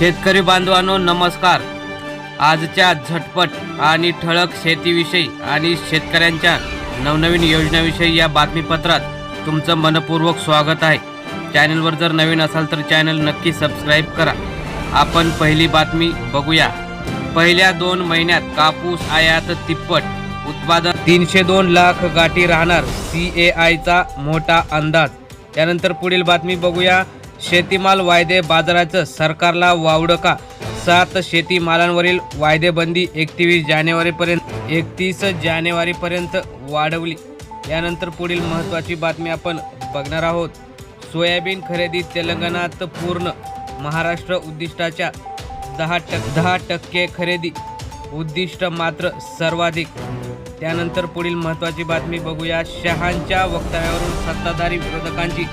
शेतकरी बांधवांनो नमस्कार. आजच्या झटपट आणि ठळक शेतीविषयी आणि शेतकऱ्यांच्या नवनवीन योजनाविषयी या बातमीपत्रात तुमचं मनपूर्वक स्वागत आहे. चॅनलवर जर नवीन असाल तर चॅनल नक्की सबस्क्राईब करा. आपण पहिली बातमी बघूया. पहिल्या दोन महिन्यात कापूस आयात तिप्पट. उत्पादन तीनशे दोन लाख गाठी राहणार सी ए आयचा मोठा अंदाज. त्यानंतर पुढील बातमी बघूया. शेतीमाल वायदे बाजाराचं सरकारला वावडं का सात शेतीमालांवरील वायदेबंदी एकतीस जानेवारीपर्यंत एकतीस जानेवारीपर्यंत वाढवली. यानंतर पुढील महत्त्वाची बातमी आपण बघणार आहोत. सोयाबीन खरेदी तेलंगणात पूर्ण. महाराष्ट्र उद्दिष्टाच्या दहा टक् दहा टक्के खरेदी. उद्दिष्ट मात्र सर्वाधिक. त्यानंतर पुढील महत्त्वाची बातमी बघूया. शहांच्या वक्तव्यावरून सत्ताधारी विरोधकांची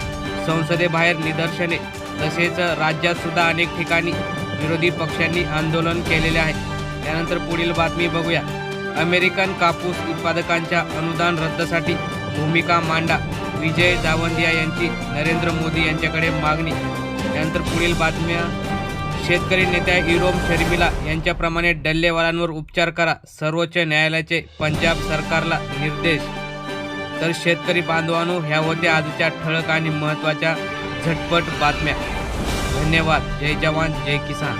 संसदेबाहेर निदर्शने तसेच राज्यात सुद्धा अनेक ठिकाणी विरोधी पक्षांनी आंदोलन केलेले आहे. त्यानंतर पुढील बातमी बघूया. अमेरिकन कापूस उत्पादकांच्या अनुदान रद्दसाठी भूमिका मांडा. विजय जावंदिया यांची नरेंद्र मोदी यांच्याकडे मागणी. त्यानंतर पुढील बातम्या शेतकरी नेत्या इरोम शर्मिला यांच्याप्रमाणे डल्लेवालांवर उपचार करा. सर्वोच्च न्यायालयाचे पंजाब सरकारला निर्देश. तर शेतकरी बांधवांनो ह्या होत्या आजच्या ठळक आणि महत्त्वाच्या झटपट बातम्या. धन्यवाद. जय जवान जय किसान.